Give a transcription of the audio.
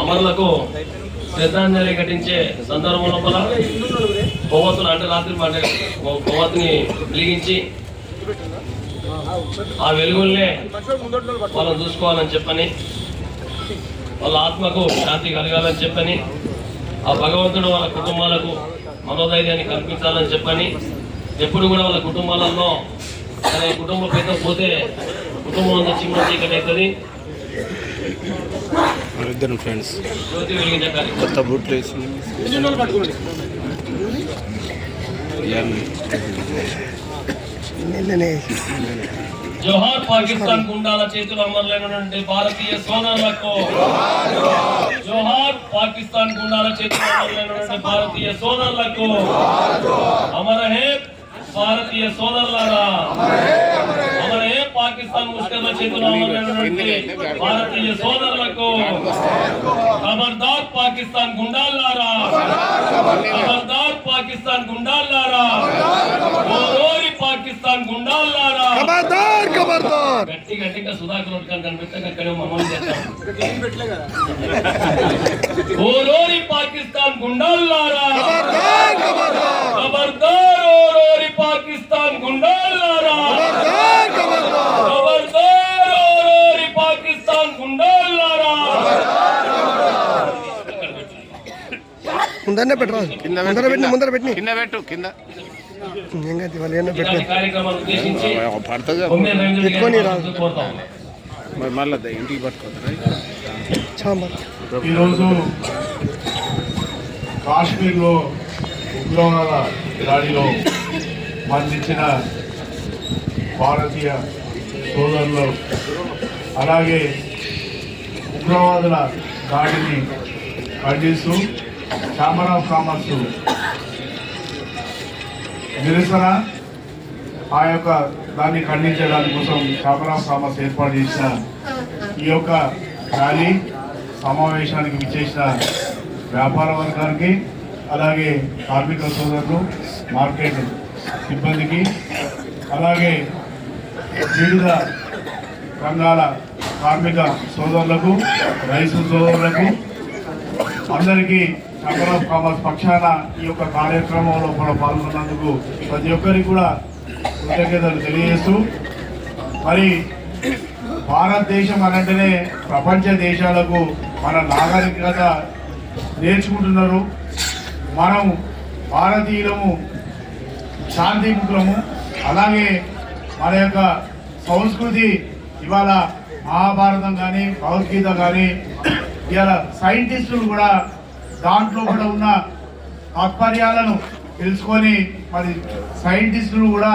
అమరులకు శ్రద్ధాంజలి ఘటించే సందర్భం లోపల కొవ్వొత్తులు అంటే రాత్రి అంటే కొవ్వొత్తుని వెలిగించి ఆ వెలుగుల్నే వాళ్ళని చూసుకోవాలని చెప్పని వాళ్ళ ఆత్మకు శాంతి కలగాలని చెప్పని ఆ భగవంతుడు వాళ్ళ కుటుంబాలకు మనోధైర్యాన్ని కల్పించాలని చెప్పని ఎప్పుడు కూడా వాళ్ళ కుటుంబాలలో అనే కుటుంబం పెద్ద పోతే కుటుంబం అంతా చిమ్మ చీకటి అవుతుంది. ఇద్దరు ఫ్రెండ్స్ కొత్త బూట్లు వేసి జోహార్ పాకిస్తాన్ గుండాల చేతులు అమరులైనటువంటి భారతీయ సోదరులకు. జోహార్ పాకిస్తాన్ గుండాల చేతులు అమరులైనటువంటి భారతీయ సోదరులకు. అమర హే భారతీయ సోదరులారా. పాకిస్తాన్ ముస్లింల చేతులు అమరులైనటువంటి భారతీయ సోదరులకు ఖబర్దార్ పాకిస్తాన్ గుండాలారా ఖబర్దార్ పాకిస్తాన్ గుండాలారా ఓరోరి పాకిస్తాన్ గుండాలారా ఖబర్దార్ ఖబర్దార్ గట్టి గట్టిగా సుధాకర్ రోడ్ గారు కనిపిస్తే అక్కడే మమ్మల్ని చేస్తాం ఓరోరి పాకిస్తాన్ గుండాలారా ఖబర్దార్ ఖబర్దార్ ముందరనే పెట్టరా? ముందర పెట్టిన ముందర పెట్టిన. కింద పెట్టు కింద. కాదు వాళ్ళు ఏమన్నా ఉద్దేశించి పడుతుంది. పెట్టుకొని రా. కోరుతాం మరి మళ్ళీ ఇంటికి పట్టుకోతారా చాంబర్ ఈరోజు కాశ్మీర్లో ఉగ్రవాద దాడిలో మరణించిన భారతీయ సోదరులు అలాగే ఉగ్రవాదుల దాడిని ఖండిస్తూ ఛాంబర్ ఆఫ్ కామర్స్ నిరసన ఆ యొక్క దాన్ని ఖండించడానికి కోసం ఛాంబర్ ఆఫ్ కామర్స్ ఏర్పాటు చేసిన ఈ యొక్క ర్యాలీ సమావేశానికి విచ్చేసిన వ్యాపార వర్గానికి అలాగే కార్మిక సోదరులు మార్కెట్ సిబ్బందికి అలాగే వివిధ రంగాల కార్మిక సోదరులకు రైతు సోదరులకు అందరికీ ఛాంబర్ ఆఫ్ కామర్స్ పక్షాన ఈ యొక్క కార్యక్రమంలో కూడా పాల్గొన్నందుకు ప్రతి ఒక్కరికి కూడా కృతజ్ఞతలు తెలియజేస్తూ మరి భారతదేశం అనంటేనే ప్రపంచ దేశాలకు మన నాగరికత నేర్చుకుంటున్నారు. మనం భారతీయులము శాంతిముఖులము అలాగే మన యొక్క సంస్కృతి ఇవాళ మహాభారతం కానీ భగవద్గీత కానీ ఇవాళ సైంటిస్టులు కూడా దాంట్లో కూడా ఉన్న తాత్పర్యాలను తెలుసుకొని మరి సైంటిస్టులు కూడా